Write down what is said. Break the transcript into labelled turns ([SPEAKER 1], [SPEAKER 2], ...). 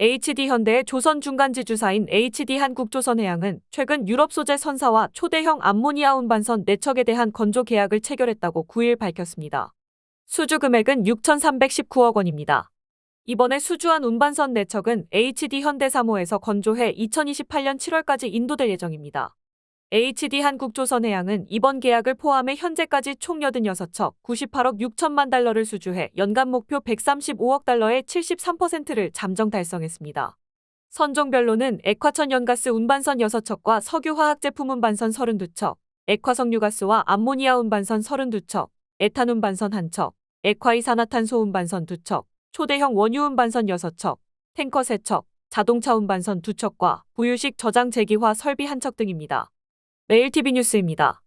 [SPEAKER 1] HD 현대의 조선 중간지주사인 HD 한국조선해양은 최근 유럽 소재 선사와 초대형 암모니아 운반선 4척에 대한 건조 계약을 체결했다고 9일 밝혔습니다. 수주 금액은 6,319억 원입니다. 이번에 수주한 운반선 4척은 HD 현대 3호에서 건조해 2028년 7월까지 인도될 예정입니다. HD 한국조선해양은 이번 계약을 포함해 현재까지 총 86척 98억 6천만 달러를 수주해 연간 목표 135억 달러의 73%를 잠정 달성했습니다. 선종별로는 액화천 연가스 운반선 6척과 석유화학 제품 운반선 32척, 액화석유가스와 암모니아 운반선 32척, 에탄 운반선 1척, 액화이산화탄소 운반선 2척, 초대형 원유 운반선 6척, 탱커 3척, 자동차 운반선 2척과 부유식 저장 제기화 설비 1척 등입니다. 매일TV 뉴스입니다.